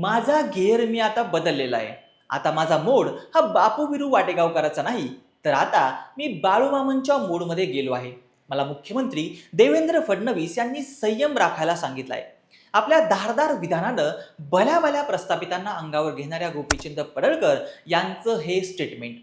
माझा घेर मी आता बदललेला आहे. आता माझा मोड हा बापू बिरू वाटेगावकरांचा नाही. तर आता मी बाळूमामांच्या मोडमध्ये गेलो आहे. मला मुख्यमंत्री देवेंद्र फडणवीस यांनी संयम राखायला सांगितलाय. आपल्या धारदार विधानानं भल्या भल्या प्रस्थापितांना अंगावर घेणाऱ्या गोपीचंद पडळकर यांचं हे स्टेटमेंट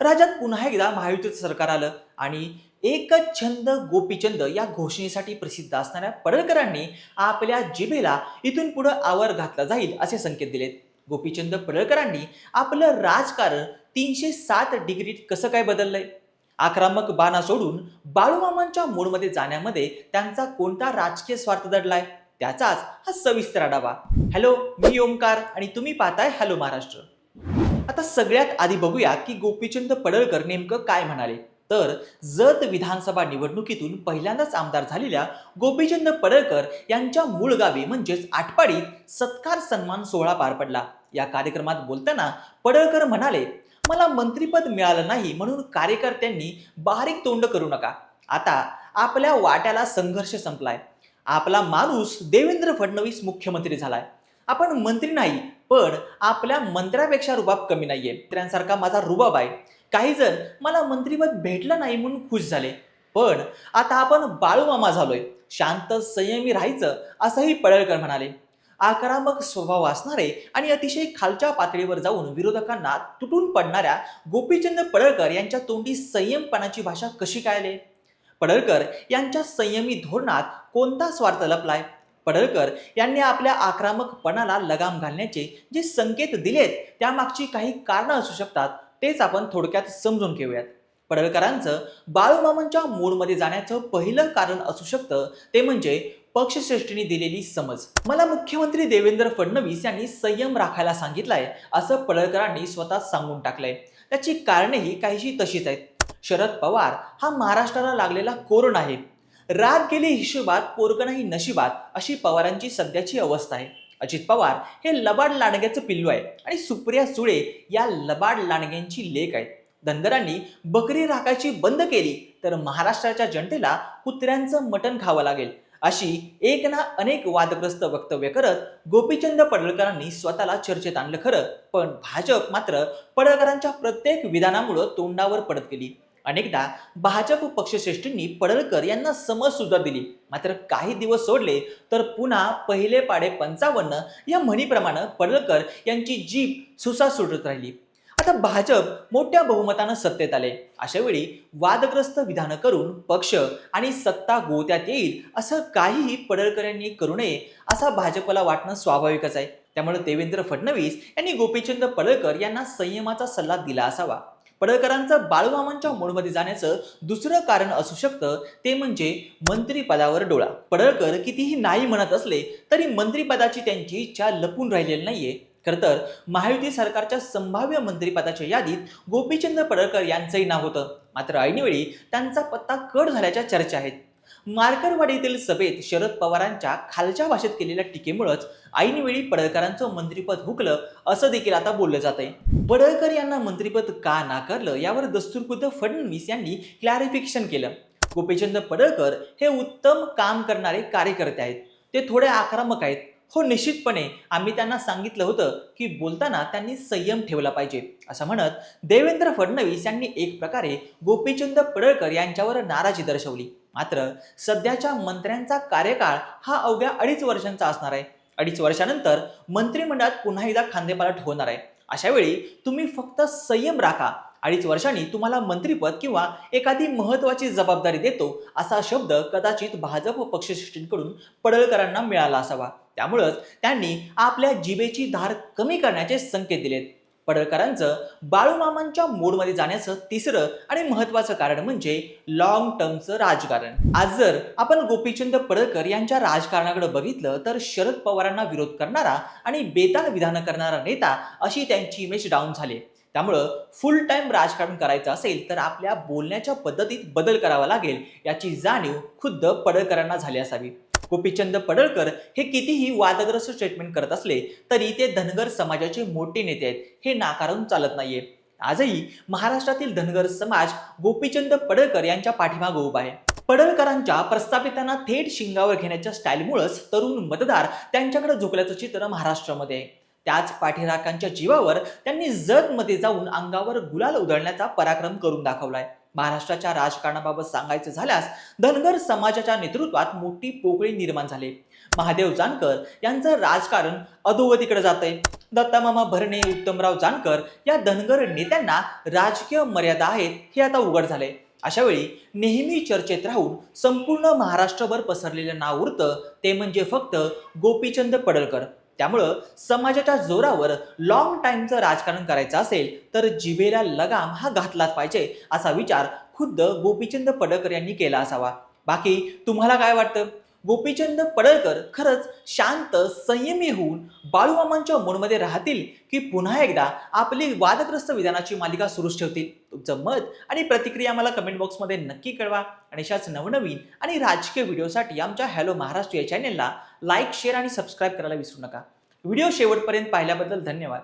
राज्यात पुन्हा एकदा महायुतीचं सरकार आलं. आणि एकच छंद गोपीचंद या घोषणेसाठी प्रसिद्ध असणाऱ्या पडळकरांनी आपल्या जिभेला इथून पुढं आवर घातला जाईल असे संकेत दिलेत. गोपीचंद पडळकरांनी आपलं राजकारण तीनशे सात डिग्रीत कसं काय बदललंय? आक्रमक बाणा सोडून बाळूमामांच्या मूळमध्ये जाण्यामध्ये त्यांचा कोणता राजकीय स्वार्थ दडलाय? त्याचाच हा सविस्तर आढावा. हॅलो मी ओमकार आणि तुम्ही पाहताय हॅलो महाराष्ट्र. आता सगळ्यात आधी बघूया की गोपीचंद पडळकर नेमकं काय म्हणाले? तर जत विधानसभा निवडणुकीतून पहिल्यांदाच आमदार झालेल्या गोपीचंद पडळकर यांच्या मूळ गावी म्हणजेच आटपाडीत सत्कार सन्मान सोहळा पार पडला. या कार्यक्रमात बोलताना पडळकर म्हणाले मला मंत्रीपद मिळालं नाही म्हणून कार्यकर्त्यांनी बारीक तोंड करू नका. आता आपल्या वाट्याला संघर्ष संपलाय. आपला माणूस देवेंद्र फडणवीस मुख्यमंत्री झालाय. आपण मंत्री नाही पण आपल्या मंत्र्यापेक्षा रुबाब कमी नाहीये. मंत्र्यांसारखा माझा रुबाब आहे. काही जण मला मंत्रीपद भेटलं नाही म्हणून खुश झाले. पण आता आपण बाळूमामा झालोय. शांत संयमी राहायचं असंही पडळकर म्हणाले. आक्रमक स्वभाव असणारे आणि अतिशय खालच्या पातळीवर जाऊन विरोधकांना तुटून पडणाऱ्या गोपीचंद पडळकर यांच्या तोंडी संयमपणाची भाषा कशी कायले? पडळकर यांच्या संयमी धोरणात कोणता स्वार्थ लपलाय? पडळकर यांनी आपल्या आक्रमकपणाला लगाम घालण्याचे जे संकेत दिलेत त्यामागची काही कारणं असू शकतात. तेच आपण थोडक्यात समजून घेऊयात. पडळकरांचं बाळूमामांच्या मूडमध्ये जाण्याचं पहिलं कारण असू शकतं ते म्हणजे पक्षश्रेष्ठींनी दिलेली समज. मला मुख्यमंत्री देवेंद्र फडणवीस यांनी संयम राखायला सांगितलाय असं पडळकरांनी स्वतः सांगून टाकलंय. त्याची कारणेही काहीशी तशीच आहेत. शरद पवार हा महाराष्ट्राला लागलेला कोरोना आहे. राग गेली हिशोबात पोरकणाही नशिबात अशी पवारांची सध्याची अवस्था आहे. अजित पवार हे लबाड लांडग्याचं पिल्लू आहे. आणि सुप्रिया सुळे या लबाड लांडग्यांची लेख आहेत. धनगरांनी बकरी राखायची बंद केली तर महाराष्ट्राच्या जनतेला कुत्र्यांचं मटण खावं लागेल अशी एक ना अनेक वादग्रस्त वक्तव्य करत गोपीचंद पडळकरांनी स्वतःला चर्चेत आणलं खरं. पण भाजप मात्र पडळकरांच्या प्रत्येक विधानामुळं तोंडावर पडत गेली. अनेकदा भाजप पक्षश्रेष्ठींनी पडळकर यांना समज सुद्धा दिली. मात्र काही दिवस सोडले तर पुन्हा पहिले पाडे पंचावन्न या म्हणीप्रमाणे पडळकर यांची जीप सुसा सुटत राहिली. आता भाजप मोठ्या बहुमतानं सत्तेत आले. अशा वेळी वादग्रस्त विधानं करून पक्ष आणि सत्ता गोत्यात येईल असं काहीही पडळकर यांनी करू नये असा भाजपला वाटणं स्वाभाविकच आहे. त्यामुळे देवेंद्र फडणवीस यांनी गोपीचंद पडळकर यांना संयमाचा सल्ला दिला असावा. पडळकरांचं बाळूमामांच्या मूडमध्ये जाण्याचं दुसरं कारण असू शकतं ते म्हणजे मंत्रीपदावर डोळा. पडळकर कितीही नाही म्हणत असले तरी मंत्रीपदाची त्यांची इच्छा लपून राहिलेली नाहीये. खरं तर महायुती सरकारच्या संभाव्य मंत्रिपदाच्या यादीत गोपीचंद पडळकर यांचंही नाव होतं. मात्र ऐनवेळी त्यांचा पत्ता कट झाल्याच्या चर्चा आहेत. मार्करवाडीतील सभेत शरद पवारांच्या खालच्या भाषेत केलेल्या टीकेमुळेच ऐनवेळी पडळकरांचं मंत्रिपद हुकलं असं देखील आता बोललं जात आहे पडळकर यांना मंत्रिपद का नाकारलं यावर दस्तुरखुद्द फडणवीस यांनी क्लॅरिफिकेशन केलं. गोपीचंद पडळकर हे उत्तम काम करणारे कार्यकर्ते आहेत. ते थोडे आक्रमक आहेत. हो निश्चितपणे आम्ही त्यांना सांगितलं होतं की बोलताना त्यांनी संयम ठेवला पाहिजे. असं म्हणत देवेंद्र फडणवीस यांनी एक प्रकारे गोपीचंद पडळकर यांच्यावर नाराजी दर्शवली. मात्र सध्याच्या मंत्र्यांचा कार्यकाळ हा अवघ्या अडीच वर्षांचा असणार आहे. अडीच वर्षानंतर मंत्रिमंडळात पुन्हा एकदा खांदेपालट होणार आहे. अशा वेळी तुम्ही फक्त संयम राखा. अडीच वर्षांनी तुम्हाला मंत्रिपद किंवा एखादी महत्वाची जबाबदारी देतो असा शब्द कदाचित भाजप पक्षश्रेष्ठींकडून पडळकरांना मिळाला असावा. त्यामुळंच त्यांनी आपल्या जिभेची धार कमी करण्याचे संकेत दिलेत. पडळकरांचं बाळूमामांच्या मूडमध्ये जाण्याचं तिसरं आणि महत्वाचं कारण म्हणजे लॉंग टर्मचं राजकारण. आज जर आपण गोपीचंद पडळकर यांच्या राजकारणाकडे बघितलं तर शरद पवारांना विरोध करणारा आणि बेताल विधानं करणारा नेता अशी त्यांची इमेज डाऊन झाली. त्यामुळं फुल टाईम राजकारण करायचं असेल तर आपल्या बोलण्याच्या पद्धतीत बदल करावा लागेल याची जाणीव खुद्द पडळकरांना झाली असावी. गोपीचंद पडळकर हे कितीही वादग्रस्त स्टेटमेंट करत असले तरी ते धनगर समाजाचे मोठे नेते आहेत. हे नाकारून चालत नाहीये. आजही महाराष्ट्रातील धनगर समाज गोपीचंद पडळकर यांच्या पाठीमागे उभा आहे. पडळकरांच्या प्रस्थापितांना थेट शिंगावर घेण्याच्या स्टाईलमुळेच तरुण मतदार त्यांच्याकडे झुकल्याचं चित्र महाराष्ट्रामध्ये आहे. त्याच पाठीराकांच्या जीवावर त्यांनी जतमध्ये जाऊन अंगावर गुलाल उधळण्याचा पराक्रम करून दाखवलाय. महाराष्ट्राच्या राजकारणाबाबत सांगायचं झाल्यास धनगर समाजाच्या नेतृत्वात मोठी पोकळी निर्माण झाली. महादेव जानकर यांचं राजकारण अधोगतीकडे आहे दत्तामामा भरणे उत्तमराव जानकर या धनगर नेत्यांना राजकीय मर्यादा आहेत हे आता उघड झाले अशा वेळी नेहमी चर्चेत राहून संपूर्ण महाराष्ट्रभर पसरलेलं नाव उरतं ते म्हणजे फक्त गोपीचंद पडळकर. त्यामुळं समाजाच्या जोरावर लॉंग टाईमचं राजकारण करायचं असेल तर जिभेला लगाम हा घातलाच पाहिजे असा विचार खुद्द गोपीचंद पडकर यांनी केला असावा. बाकी तुम्हाला काय वाटतं? गोपीचंद पडळकर खरंच शांत संयमी होऊन बाळूमामांच्या मूडमध्ये राहतील की पुन्हा एकदा आपली वादग्रस्त विधानाची मालिका सुरूच ठेवतील? तुमचं मत आणि प्रतिक्रिया मला कमेंट बॉक्समध्ये नक्की कळवा. आणि अशाच नवनवीन आणि राजकीय व्हिडिओसाठी आमच्या हॅलो महाराष्ट्र या चॅनेलला लाईक शेअर आणि सबस्क्राईब करायला विसरू नका. व्हिडिओ शेवटपर्यंत पाहिल्याबद्दल धन्यवाद.